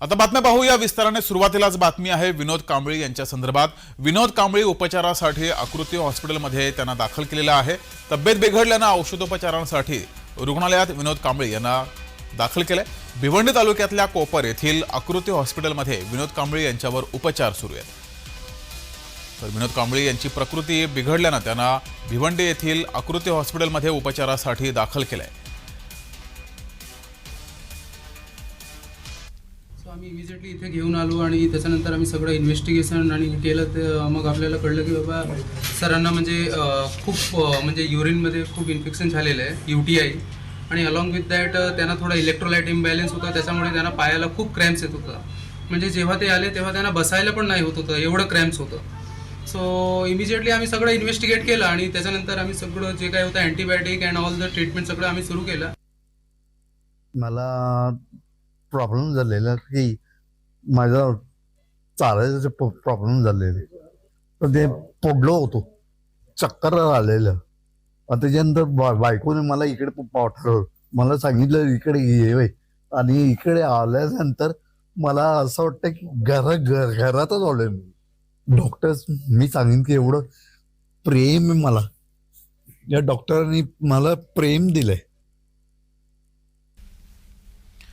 आता बातम्या पाहूया. विस्ताराने सुरुवातीलाच बातमी आहे विनोद कांबळी यांच्या संदर्भात. विनोद कांबळी उपचारासाठी आकृती हॉस्पिटलमध्ये त्यांना दाखल केलेलं आहे. तब्येत बिघडल्यानं औषधोपचारांसाठी रुग्णालयात विनोद कांबळी यांना दाखल केलंय. भिवंडी तालुक्यातल्या कोपर येथील आकृती हॉस्पिटलमध्ये विनोद कांबळी यांच्यावर उपचार सुरू आहेत. तर विनोद कांबळी यांची प्रकृती बिघडल्यानं त्यांना भिवंडी येथील आकृती हॉस्पिटलमध्ये उपचारासाठी दाखल केलं आहे आम्ही इमिजिएटली इथे घेऊन आलो आणि त्याच्यानंतर आम्ही सगळं इन्व्हेस्टिगेशन आणि केलं तर मग आपल्याला कळलं की बाबा सरांना म्हणजे खूप म्हणजे युरिनमध्ये खूप इन्फेक्शन झालेलं आहे यू टी आय आणि अलॉंग विथ दॅट त्यांना थोडा इलेक्ट्रोलाइट इम्बॅलन्स होता त्याच्यामुळे त्यांना पायाला खूप क्रॅम्प्स येत होतं. म्हणजे जेव्हा ते आले तेव्हा त्यांना बसायला पण नाही होत होतं एवढं क्रॅम्प्स होतं. सो इमिजिएटली आम्ही सगळं इन्व्हेस्टिगेट केलं आणि त्याच्यानंतर आम्ही सगळं जे काय होतं antibiotic and all the treatment सगळं आम्ही सुरू केलं. मला प्रॉब्लेम झालेला की माझा चालायचं प्रॉब्लेम झालेले. तर ते पडलो होतो. चक्कर आलेलं. आणि त्याच्यानंतर बा बायकोने मला इकडे पाठवलं. मला सांगितलं इकडे ये आणि इकडे आल्यानंतर मला असं वाटतं की घर घर घरातच आलोय मी. डॉक्टर्स मी सांगेन की एवढं प्रेम आहे मला. या डॉक्टरांनी मला प्रेम दिलंय.